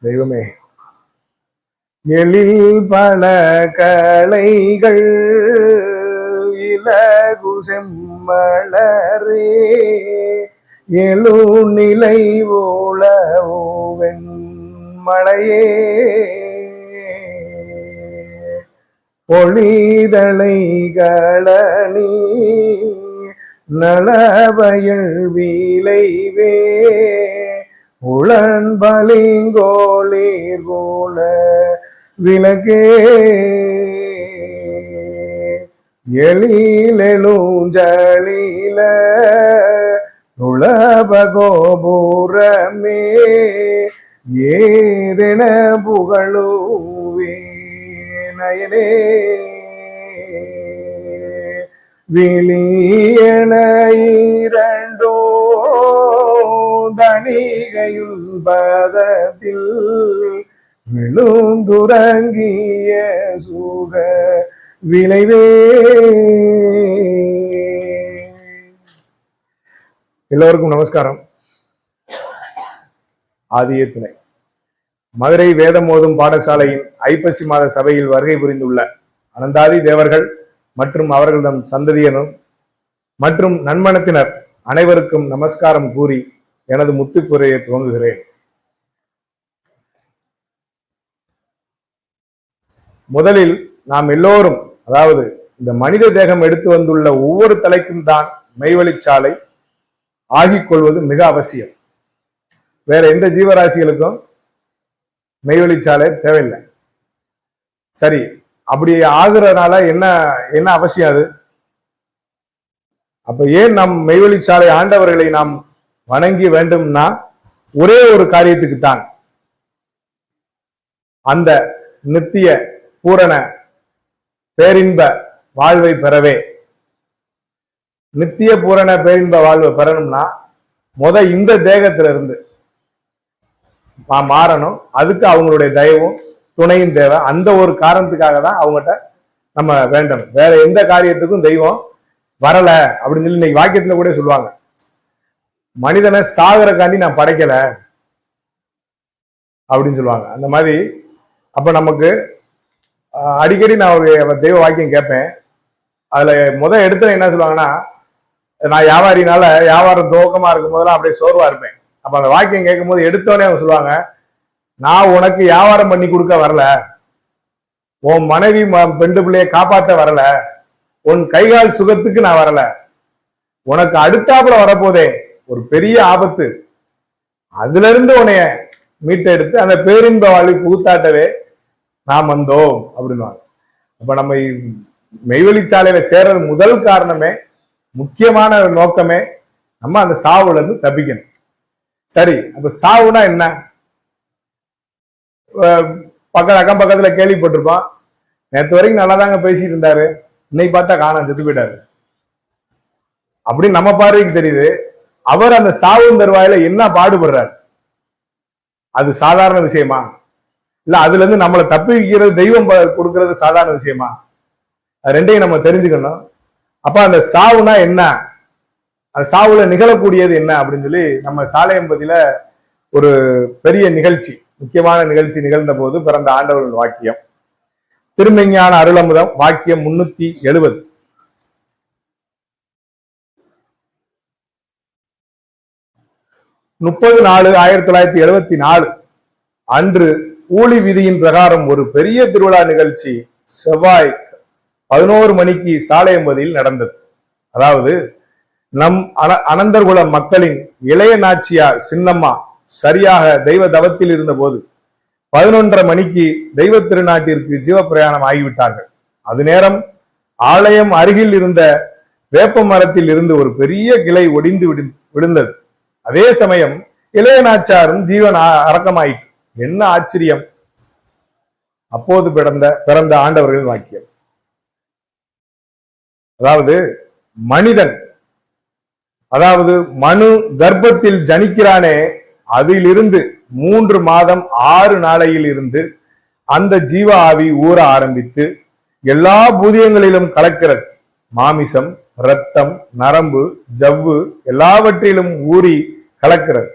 தெய்வமே. எழில் பல கலைகள் இலகு செம்மலரே. எழுநிலை உளவுவெண் மழையே பொழிதலை களனி நலவயல் விளைவே உளன்பலிங்கோளீர் போல விலகே. எழிலெழுஞ்சலில உளபகோபுரமே ஏதென புகழுவே விழியன இரண்டோ தணிகையுள் பதத்தில் விழுந்துறங்கிய சுக விளைவே. எல்லோருக்கும் நமஸ்காரம். ஆதிய துணை. மதுரை வேதம் ஓதும் பாடசாலையின் ஐப்பசி மாத சபையில் வருகை புரிந்துள்ள அனந்தாதி தேவர்கள் மற்றும் அவர்களிடம் சந்ததியனும் மற்றும் நன்மனத்தினர் அனைவருக்கும் நமஸ்காரம் கூறி எனது முத்துக்குறையை துவங்குகிறேன். முதலில் நாம் எல்லோரும் அதாவது இந்த மனித தேகம் எடுத்து வந்துள்ள ஒவ்வொரு தலைக்கும் தான் மெய்வழிச்சாலை ஆகிக் கொள்வது மிக அவசியம். வேற எந்த ஜீவராசிகளுக்கும் மெய்வழிச்சாலை தேவையில்லை. சரி அப்படி ஆகுறதுனால என்ன என்ன அவசியம் அது? அப்ப ஏன் நம் மெய்வழிச்சாலை ஆண்டவர்களை நாம் வணங்கி வேண்டும்னா ஒரே ஒரு காரியத்துக்கு தான் அந்த நித்திய பூரண பேரின்ப வாழ்வை பெறவே. நித்திய பூரண பேரின்ப வாழ்வை பெறணும்னா முத இந்த தேகத்துல இருந்து மாறணும். அதுக்கு அவங்களுடைய தயவும் துணையும் தேவை. அந்த ஒரு காரணத்துக்காக தான் அவங்ககிட்ட நம்ம வேண்டணும் வேற எந்த காரியத்துக்கும் தெய்வம் வரல அப்படின்னு சொல்லி இன்னைக்கு வாக்கியத்துல கூட சொல்லுவாங்க. மனிதனை சாகரக்காண்டி நான் படைக்கல அப்படின்னு சொல்லுவாங்க. அந்த மாதிரி அப்ப நமக்கு அடிக்கடி நான் ஒரு தெய்வ வாக்கியம் கேட்பேன். அதுல முத எடுத்து என்ன சொல்லுவாங்கன்னா நான் வியாபாரினால வியாபாரம் துவக்கமா இருக்கும் போதெல்லாம் அப்படியே சோர்வா இருப்பேன். அப்ப அந்த வாக்கியம் கேட்கும் போது எடுத்தோடனே அவங்க சொல்லுவாங்க நான் உனக்கு வியாபாரம் பண்ணி கொடுக்க வரல. உன் மனைவி ம- பெண்டு பிள்ளைய காப்பாற்ற வரல. உன் கைகால் சுகத்துக்கு நான் வரல. உனக்கு அடுத்தாப்புல வரப்போதே ஒரு பெரிய ஆபத்து. அதுல இருந்து உன்னைய மீட்டெடுத்து அந்த பேரின்ப வாழ்வை புகுத்தாட்டவே நாம் வந்தோம் அப்படின்னுவாங்க. அப்ப நம்ம மெய்வெளிச்சாலையில சேர்றது முதல் காரணமே முக்கியமான நோக்கமே நம்ம அந்த சாவுல இருந்து தப்பிக்கணும். சரி அப்ப சாவுனா என்ன? பக்கம் அக்கம் பக்கத்துல கேள்விப்பட்டிருப்பான் நேற்று வரைக்கும் நல்லா தாங்க பேசிட்டு இருந்தாரு. இன்னைக்கு பார்த்தா காணாம் செத்து போயிட்டாரு. அப்படின்னு நம்ம பார்வைக்கு தெரியுது. அவர் அந்த சாவு தருவாயில என்ன பாடுபடுறாரு? அது சாதாரண விஷயமா? இல்ல அதுல இருந்து நம்மளை தப்பிக்கிறது தெய்வம் ப- சாதாரண விஷயமா? அது ரெண்டையும் நம்ம தெரிஞ்சுக்கணும். அப்ப அந்த சாவுனா என்ன? அந்த சாவுல நிகழக்கூடியது என்ன அப்படின்னு சொல்லி நம்ம சாலையம்பதியில ஒரு பெரிய நிகழ்ச்சி முக்கியமான நிகழ்ச்சி நிகழ்ந்த போது பிறந்த ஆண்டவர்கள் வாக்கியம். திருமெஞ்ஞான அருளமுதம் வாக்கியம் முன்னூத்தி எழுபது முப்பது நாலு ஆயிரத்தி தொள்ளாயிரத்தி எழுபத்தி நாலு. அன்று ஊழி விதியின் பிரகாரம் ஒரு பெரிய திருவிழா நிகழ்ச்சி செவ்வாய் பதினோரு மணிக்கு சாலையம்பதியில் நடந்தது. அதாவது நம் அன- அனந்தர்குல மக்களின் இளைய நாச்சியார் சின்னம்மா சரியாக தெய்வ தவத்தில் இருந்தபோது பதினொன்றரை மணிக்கு தெய்வ திருநாட்டிற்கு ஜீவப்பிரயாணம் ஆகிவிட்டார்கள். அது நேரம் ஆலயம் அருகில் இருந்த வேப்ப மரத்தில் இருந்து ஒரு பெரிய கிளை ஒடிந்து விழுந்தது. அதே சமயம் இளையநாச்சாரும் ஜீவன் அ- அடக்கமாயிற்று. என்ன ஆச்சரியம். அப்போது பிறந்த பிறந்த ஆண்டவர்களின் வாக்கியம். அதாவது மனிதன் அதாவது மனு கர்ப்பத்தில் ஜனிக்கிறானே அதிலிருந்து மூன்று மாதம் ஆறு நாளையில் இருந்து அந்த ஜீவ ஆவி ஊற ஆரம்பித்து எல்லா பூதியங்களிலும் கலக்கிறது. மாமிசம் இரத்தம் நரம்பு ஜவ்வு எல்லாவற்றிலும் ஊறி கலக்கிறது.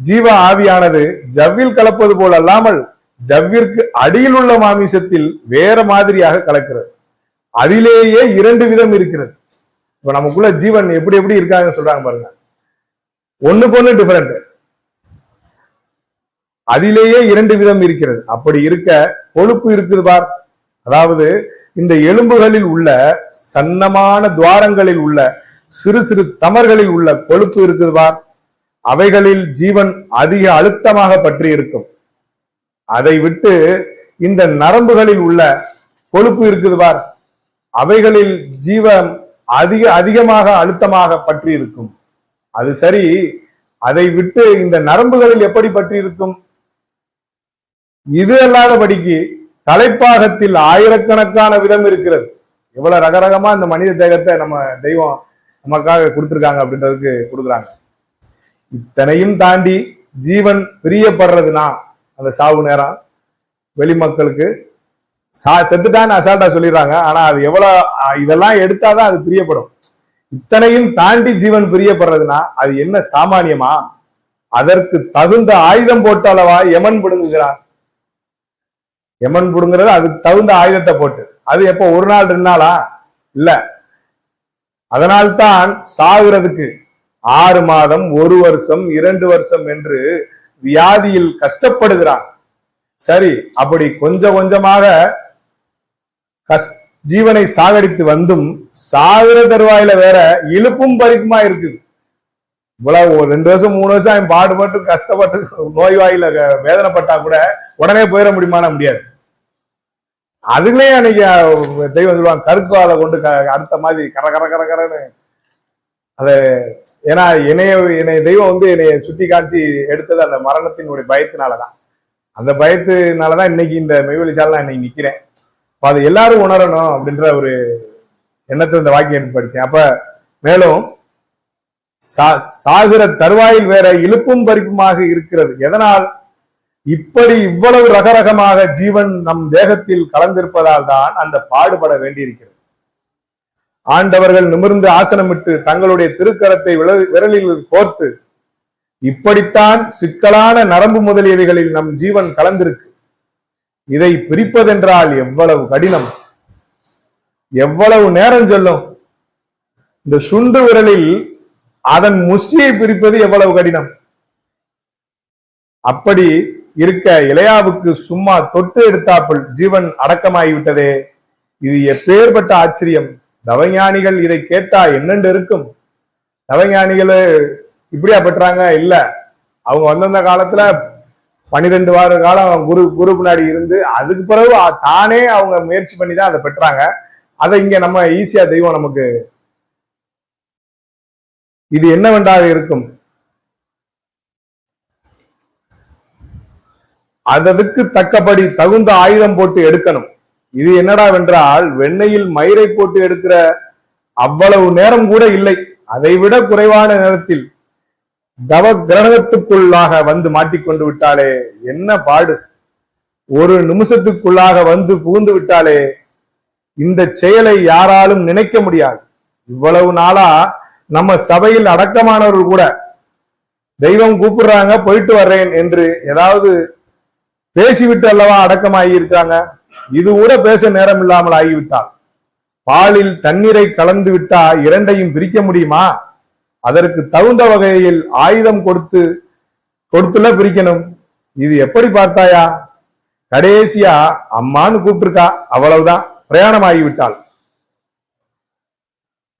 ஜீவ ஆவியானது ஜவ்வில் கலப்பது போல் அல்லாமல் ஜவ்விற்கு அடியில் உள்ள மாமிசத்தில் வேற மாதிரியாக கலக்கிறது. அதிலேயே இரண்டு விதம் இருக்கிறது. இப்ப நமக்குள்ள ஜீவன் எப்படி எப்படி இருக்காங்கன்னு சொல்றாங்க பாருங்க. ஒண்ணுக்கு ஒண்ணு டிஃபரெண்ட் அதிலேயே இரண்டு விதம் இருக்கிறது. அப்படி இருக்க கொழுப்பு இருக்குது பார். அதாவது இந்த எலும்புகளில் உள்ள சன்னமான துவாரங்களில் உள்ள சிறு சிறு தமர்களில் உள்ள கொழுப்பு இருக்குது பார். அவைகளில் ஜீவன் அதிக அழுத்தமாக பற்றி இருக்கும் அதை விட்டு இந்த நரம்புகளில் உள்ள கொழுப்பு இருக்குது பார். அவைகளில் ஜீவன் அதிக அதிகமாக அழுத்தமாக பற்றி இருக்கும் அது சரி அதை விட்டு இந்த நரம்புகளில் எப்படி பற்றி இருக்கும் இது அல்லாதபடிக்கு தலைப்பாகத்தில் ஆயிரக்கணக்கான விதம் இருக்கிறது. எவ்வளவு ரகரகமா இந்த மனித தேகத்தை நம்ம தெய்வம் நமக்காக கொடுத்துருக்காங்க அப்படின்றதுக்கு கொடுக்குறாங்க. இத்தனையும் தாண்டி ஜீவன் பிரியப்படுறதுனா அந்த சாவு நேரம். வெளி மக்களுக்கு சா செத்துட்டான்னு அசால்ட்டா சொல்லிடுறாங்க. ஆனா அது எவ்வளவு இதெல்லாம் எடுத்தாதான் அது பிரியப்படும். இத்தனையும் தாண்டி ஜீவன் பிரியப்படுறதுனா அது என்ன சாமானியமா? அதற்கு தகுந்த ஆயுதம் போட்டாலவா யமன் பிடுங்குகிறான்? யமன் பிடுங்குறது அதுக்கு தகுந்த ஆயுதத்தை போட்டு. அது எப்போ ஒரு நாள் ரெண்டு நாளா? இல்ல. அதனால்தான் சாகுறதுக்கு ஆறு மாதம் ஒரு வருஷம் இரண்டு வருஷம் என்று வியாதியில் கஷ்டப்படுகிறான். சரி அப்படி கொஞ்சம் கொஞ்சமாக கஷ் ஜீவனை சாகடித்து வந்தும் சாகிற தருவாயில வேற இழுப்பும் பறிப்புமா இருக்குது. இவ்வளவு ஒரு ரெண்டு வருஷம் மூணு வருஷம் அவன் பாடுபட்டு கஷ்டப்பட்டு நோய்வாயில வேதனைப்பட்டா கூட உடனே போயிட முடியுமான முடியாது. அதுலயே அன்னைக்கு தெய்வம் சொல்லுவாங்க கருக்கால கொண்டு அடுத்த மாதிரி கர கர கர கரன்னு அத ஏன்னா என்னைய என்னைய தெய்வம் வந்து என்னைய சுட்டி காட்சி எடுத்தது அந்த மரணத்தினுடைய பயத்தினாலதான். அந்த பயத்தினாலதான் இன்னைக்கு இந்த மெய்வெளிச்சால நான் இன்னைக்கு நிக்கிறேன். அப்ப அதை எல்லாரும் உணரணும் அப்படின்ற ஒரு எண்ணத்தை இந்த வாக்கியம் எடுத்து படிச்சேன். அப்ப மேலும் சா- சாகிற தருவாயில் வேற இழுப்பும் பறிப்புமாக இருக்கிறது. எதனால்? இப்படி இவ்வளவு ரகரகமாக ஜீவன் நம் தேகத்தில் கலந்திருப்பதால் தான் அந்த பாடுபட வேண்டியிருக்கிறது. ஆண்டவர்கள் நிமிர்ந்து ஆசனமிட்டு தங்களுடைய திருக்கரத்தை விரல்- விரலில் கோர்த்து இப்படித்தான் சிக்கலான நரம்பு முதலியவைகளில் நம் ஜீவன் கலந்திருக்கு. இதை பிரிப்பதென்றால் எவ்வளவு கடினம். எவ்வளவு நேரம் சொல்லும். இந்த சுண்டு விரலில் அதன் முஷ்டியை பிரிப்பது எவ்வளவு கடினம். அப்படி இருக்க இளையாவுக்கு சும்மா தொட்டு எடுத்தாப்புள் ஜீவன் அடக்கமாகிவிட்டதே. இது எப்பேற்பட்ட ஆச்சரியம். தவஞானிகள் இதை கேட்டா என்னென்று இருக்கும்? நவஞானிகள் இப்படியா பெற்றாங்க? இல்ல. அவங்க வந்தந்த காலத்துல பன்னிரெண்டு வார காலம் குரு குரு பின்னாடி இருந்து அதுக்கு பிறகு தானே அவங்க முயற்சி பண்ணி தான் அதை பெற்றாங்க. அதை இங்க நம்ம ஈஸியா தெய்வம் நமக்கு இது என்னவென்றாக இருக்கும்? அததுக்கு தக்கபடி தகுந்த ஆயுதம் போட்டு எடுக்கணும். இது என்னடா வென்றால் வெண்ணெயில் மயிரை போட்டு எடுக்கிற அவ்வளவு நேரம் கூட இல்லை. அதை விட குறைவான நேரத்தில் தவ கிரகத்துக்குள்ளாக வந்து மாட்டிக்கொண்டு விட்டாலே என்ன பாடு? ஒரு நிமிஷத்துக்குள்ளாக வந்து புகுந்து விட்டாலே இந்த செயலை யாராலும் நினைக்க முடியாது. இவ்வளவு நாளா நம்ம சபையில் அடக்கமானவர்கள் கூட தெய்வம் கூப்பிடுறாங்க போயிட்டு வர்றேன் என்று ஏதாவது பேசிவிட்டு அல்லவா அடக்கமாகி இருக்காங்க? இது கூட பேச நேரம் இல்லாமல் ஆகிவிட்டால் பாலில் தண்ணீரை கலந்து விட்டா இரண்டையும் பிரிக்க முடியுமா? அதற்கு தகுந்த வகையில் ஆயுதம் கொடுத்து கொடுத்துல பிரிக்கணும். இது எப்படி பார்த்தாயா? கடைசியா அம்மான்னு கூப்பிட்டிருக்கா. அவ்வளவுதான். பிரயாணம் ஆகிவிட்டாள்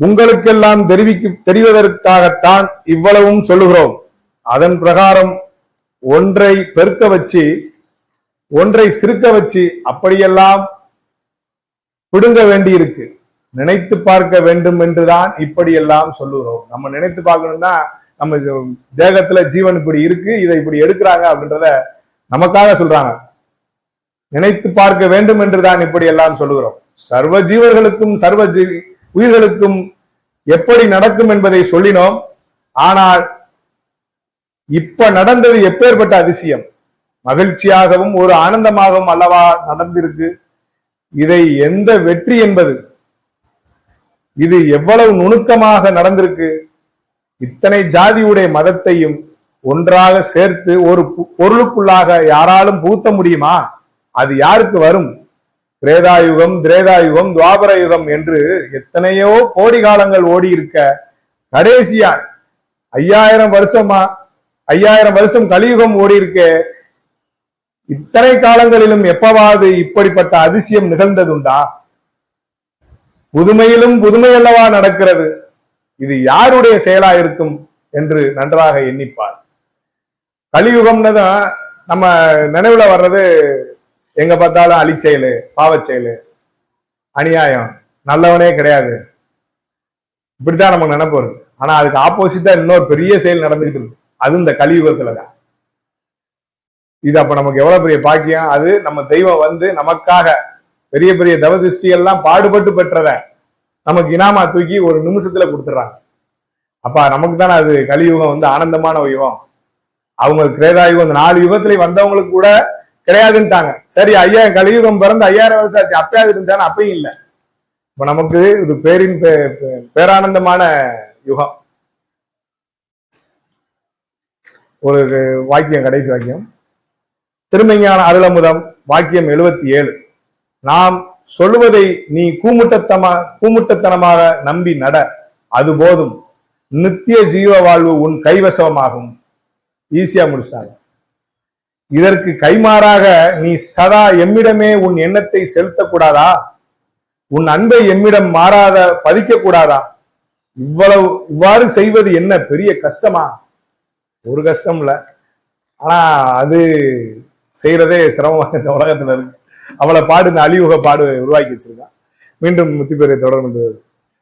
உங்களுக்கெல்லாம் தெரிவிக்கு தெரிவதற்காகத்தான் இவ்வளவும் சொல்லுகிறோம். அதன் பிரகாரம் ஒன்றை பெருக்க வச்சு ஒன்றை சிறுக்க வச்சு அப்படியெல்லாம் பிடுங்க வேண்டியிருக்கு. நினைத்து பார்க்க வேண்டும் என்றுதான் இப்படியெல்லாம் சொல்லுகிறோம். நம்ம நினைத்து பார்க்கணும்னா நம்ம தேகத்துல ஜீவன் இப்படி இருக்கு இதை இப்படி எடுக்கிறாங்க அப்படின்றத நமக்காக சொல்றாங்க. நினைத்து பார்க்க வேண்டும் என்றுதான் இப்படி எல்லாம் சொல்லுகிறோம். சர்வ ஜீவர்களுக்கும் சர்வ ஜீ உயிர்களுக்கும் எப்படி நடக்கும் என்பதை சொல்லினோம். ஆனால் இப்ப நடந்தது எப்பேற்பட்ட அதிசயம்? மகிழ்ச்சியாகவும் ஒரு ஆனந்தமாகவும் அல்லவா நடந்திருக்கு? இதை எந்த வெற்றி என்பது? இது எவ்வளவு நுணுக்கமாக நடந்திருக்கு? இத்தனை ஜாதியுடைய மதத்தையும் ஒன்றாக சேர்த்து ஒரு பொ- பொருளுக்குள்ளாக யாராலும் பூத்த முடியுமா? அது யாருக்கு வரும்? திரேதாயுகம் திரேதாயுகம் துவாபர யுகம் என்று எத்தனையோ கோடி காலங்கள் ஓடி இருக்க கடைசியா ஐயாயிரம் வருஷமா ஐயாயிரம் வருஷம் கலியுகம் ஓடி இருக்கே இத்தனை காலங்களிலும் எப்பவாவது இப்படிப்பட்ட அதிசயம் நிகழ்ந்ததுண்டா? புதுமையிலும் புதுமை அல்லவா நடக்கிறது. இது யாருடைய செயலா இருக்கும் என்று நன்றாக எண்ணிப்பார். கலியுகம்னு தான் நம்ம நினைவுல வர்றது எங்க பார்த்தாலும் அழிச்செயலு பாவச்செயலு பாவச் செயலு அநியாயம் நல்லவனே கிடையாது. இப்படித்தான் நமக்கு நினைப்பு ஆனா அதுக்கு ஆப்போசிட்டா இன்னொரு பெரிய செயல் நடந்துகிட்டு இருக்கு அது இந்த கலியுகத்துலதான். இது அப்ப நமக்கு எவ்வளவு பெரிய பாக்கியம்? அது நம்ம தெய்வம் வந்து நமக்காக பெரிய பெரிய தவதிஷ்டி எல்லாம் பாடுபட்டு பெற்றத நமக்கு இனாமா தூக்கி ஒரு நிமிஷத்துல கொடுத்துட்றாங்க. அப்பா நமக்கு தானே அது கலியுகம் வந்து ஆனந்தமான ஒரு யுகம். அவங்க கிரேதாயுகம் இந்த நாலு யுகத்துல வந்தவங்களுக்கு கூட கிடையாதுன்ட்டாங்க. சரி ஐயா கலியுகம் பிறந்து ஐயாயிரம் வருஷம் ஆச்சு. அப்பயாவது இருந்துச்சானா அப்பயும் இல்லை. இப்ப நமக்கு இது பேரின் பேரானந்தமான யுகம். ஒரு வாக்கியம் கடைசி வாக்கியம். திருமஞான அருளமுதம் வாக்கியம் எழுபத்தி ஏழு. நாம் சொல்லுவதை நீ கூமுட்டத்தமா கூமுட்டத்தனமாக நம்பி நட அது போதும். நித்திய ஜீவ வாழ்வு உன் கைவசமாகும். ஈஸியா முடிச்சிட்டாங்க இதற்கு கைமாறாக நீ சதா எம்மிடமே உன் எண்ணத்தை செலுத்தக்கூடாதா? உன் அன்பை எம்மிடம் மாறாத பதிக்க கூடாதா இவ்வளவு இவ்வாறு செய்வது என்ன பெரிய கஷ்டமா? ஒரு கஷ்டம் இல்லை ஆனா அது செய்யறதே சிரமமாக இந்த உலகத்துல இருக்கு. அவளை பாடு இந்த அழியுக பாடு உருவாக்கி வச்சிருக்கான் மீண்டும் முத்திப்பேரை தொடர்ந்து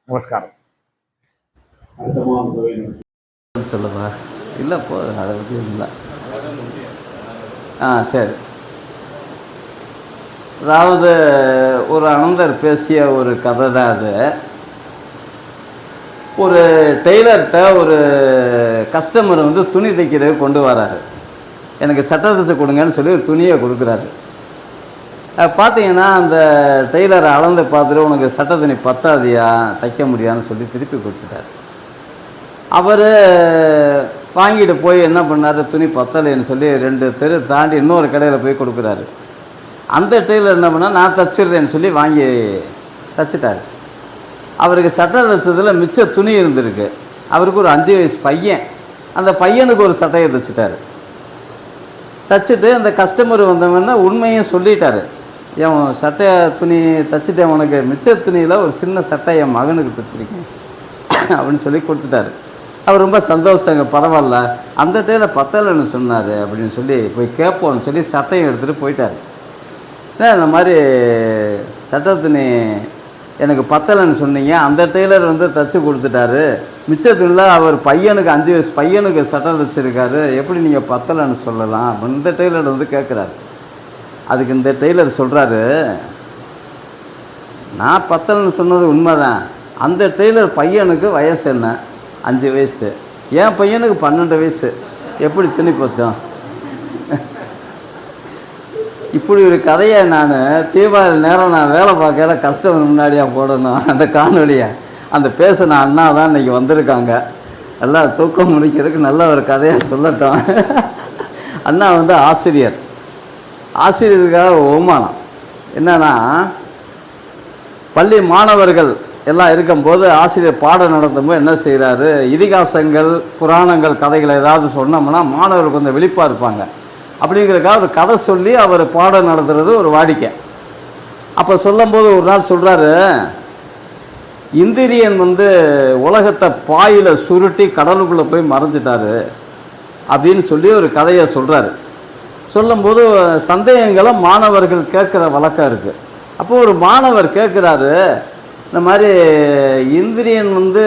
நமஸ்காரம். சொல்லுவா? இல்லை போ அதை பற்றி இல்லை. ஆ சரி. அதாவது ஒரு அனந்தர் பேசிய ஒரு கதை தான் அது. ஒரு டெய்லர்கிட்ட ஒரு கஸ்டமர் வந்து துணி தைக்கிறதுக்கு கொண்டு வராரு. எனக்கு சட்டை கொடுங்கன்னு சொல்லி ஒரு துணியை கொடுக்குறாரு. பார்த்தீங்கன்னா அந்த டெய்லரை அளந்து பார்த்துட்டு உனக்கு சட்டை துணி பத்தாதியா தைக்க முடியாதுன்னு சொல்லி திருப்பி கொடுத்துட்டாரு. அவர் வாங்கிட்டு போய் என்ன பண்ணாரு? துணி பத்தலைன்னு சொல்லி ரெண்டு தெரு தாண்டி இன்னொரு கடையில் போய் கொடுக்குறாரு. அந்த டெய்லர் என்ன பண்ணால் நான் தச்சிடுறேன்னு சொல்லி வாங்கி தச்சிட்டாரு. அவருக்கு சட்டை தைச்சதில் மிச்ச துணி இருந்திருக்கு. அவருக்கு ஒரு அஞ்சு வயசு பையன். அந்த பையனுக்கு ஒரு சட்டையை தைச்சிட்டாரு. தச்சுட்டு அந்த கஸ்டமர் வந்தவன்னா உண்மையும் சொல்லிட்டாரு. என் சட்டை துணி தச்சுட்டேன் உனக்கு. மிச்ச துணியில் ஒரு சின்ன சட்டை என் மகனுக்கு தைச்சிருக்கேன். அப்படின்னு சொல்லி கொடுத்துட்டாரு. அவர் ரொம்ப சந்தோஷங்க. பரவாயில்ல. அந்த டேல பத்தலைன்னு சொன்னார் அப்படின்னு சொல்லி போய் கேட்போம்னு சொல்லி சட்டையும் எடுத்துகிட்டு போயிட்டார். ஏன் இந்த மாதிரி சட்டை துணி எனக்கு பத்தலைன்னு சொன்னீங்க. அந்த டெய்லர் வந்து தச்சு கொடுத்துட்டாரு. மிச்ச அவர் பையனுக்கு அஞ்சு வயசு பையனுக்கு சட்டை தைச்சிருக்காரு எப்படி நீங்கள் பத்தலைன்னு சொல்லலாம் இந்த டெய்லர் வந்து கேட்குறாரு அதுக்கு இந்த டெய்லர் சொல்கிறாரு நான் பத்தலைன்னு சொன்னது உண்மைதான். அந்த டெய்லர் பையனுக்கு வயசு என்ன? அஞ்சு வயசு. என் பையனுக்கு பன்னெண்டு வயசு. எப்படி துணி பத்தும்? இப்படி ஒரு கதையை நான் தீபாவளி நேரம் நான் வேலை பார்க்கல கஷ்டம் முன்னாடியாக போடணும். அந்த காணொலியை அந்த பேசின அண்ணா தான் இன்றைக்கி வந்திருக்காங்க. எல்லாம் தூக்கம் முடிக்கிறதுக்கு நல்ல ஒரு கதையை சொல்லட்டும். அண்ணா வந்து ஆசிரியர். ஆசிரியருக்காக அவமானம். என்னன்னா பள்ளி மாணவர்கள் எல்லாம் இருக்கும்போது ஆசிரியர் பாடம் நடத்தும்போது என்ன செய்கிறாரு இதிகாசங்கள் புராணங்கள் கதைகளை ஏதாவது சொன்னோம்னா மாணவர்கள் கொஞ்சம் விழிப்பாக இருப்பாங்க. அப்படிங்கிறக்காக ஒரு கதை சொல்லி அவர் பாடம் நடத்துறது ஒரு வாடிக்கை. அப்போ சொல்லும்போது ஒரு நாள் சொல்கிறாரு இந்திரியன் வந்து உலகத்தை பாயில் சுருட்டி கடலுக்குள்ளே போய் மறைஞ்சிட்டாரு அப்படின்னு சொல்லி ஒரு கதையை சொல்கிறாரு சொல்லும்போது சந்தேகங்களை மாணவர்கள் கேட்குற வழக்கம் இருக்குது அப்போ ஒரு மாணவர் கேட்குறாரு இந்த மாதிரி இந்திரியன் வந்து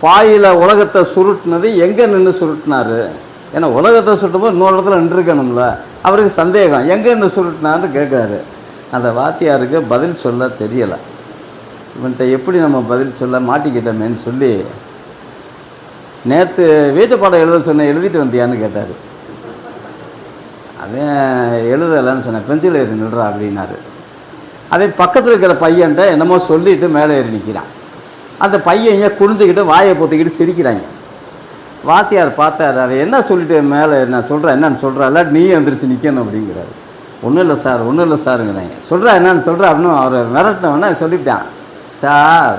பாயில் உலகத்தை சுருட்டினது எங்கே நின்று சுருட்டினாரு? ஏன்னா உலகத்தை சுட்டும்போது இன்னொரு இடத்துல நின்றுருக்கணும்ல. அவருக்கு சந்தேகம். எங்கே நின்று சுருட்டினான்னு கேட்குறாரு. அந்த வாத்தியாருக்கு பதில் சொல்ல தெரியலை. இவன்கிட்ட எப்படி நம்ம பதில் சொல்ல மாட்டிக்கிட்டோமேன்னு சொல்லி நேற்று வீட்டு பாடம் எழுத சொன்னேன் எழுதிட்டு வந்தியான்னு கேட்டார். அதே எழுதலைன்னு சொன்னேன் பெஞ்சில் ஏறி நில்றா அப்படின்னாரு. அதே பக்கத்தில் இருக்கிற பையன்ட்ட என்னமோ சொல்லிட்டு மேலே ஏறி நிற்கிறான் அந்த பையன் ஏன் குனிஞ்சுக்கிட்டு வாயை பொத்திக்கிட்டு சிரிக்கிறாங்க. வாத்தியார் பார்த்தாரு அதை என்ன சொல்லிட்டு மேலே நான் சொல்கிறேன் என்னன்னு சொல்கிறா இல்லாட்டி நீ எந்திரிச்சு நிற்கணும் அப்படிங்கிறாரு. ஒன்றும் இல்லை சார் ஒன்றும் இல்லை சாருங்கிறேன். சொல்கிறா என்னன்னு சொல்கிறா அப்படின்னு அவரை மிரட்டினவொடனே சொல்லிவிட்டான். சார்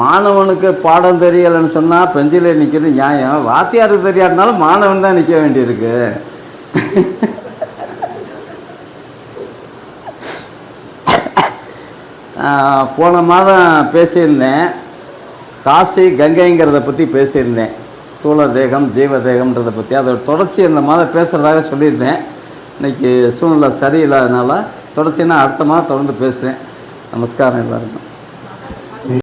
மாணவனுக்கு பாடம் தெரியலைன்னு சொன்னால் பெஞ்சில் நிற்கிறது நியாயம். வாத்தியாருக்கு தெரியாட்டினாலும் மாணவன் தான் நிற்க வேண்டியிருக்கு. போன மாதம் பேசியிருந்தேன். காசி கங்கைங்கிறத பற்றி பேசியிருந்தேன். ஸ்தூல தேகம் ஜீவ தேகம்ன்றதை பற்றி அதோட தொடர்ச்சி இந்த மாதம் பேசுகிறதாக சொல்லியிருந்தேன். இன்னைக்கு சூழ்நிலை சரியில்லாதனால தொடர்ச்சின்னா அடுத்த மாதம் தொடர்ந்து பேசுகிறேன் நமஸ்காரம் எல்லாருக்கும்.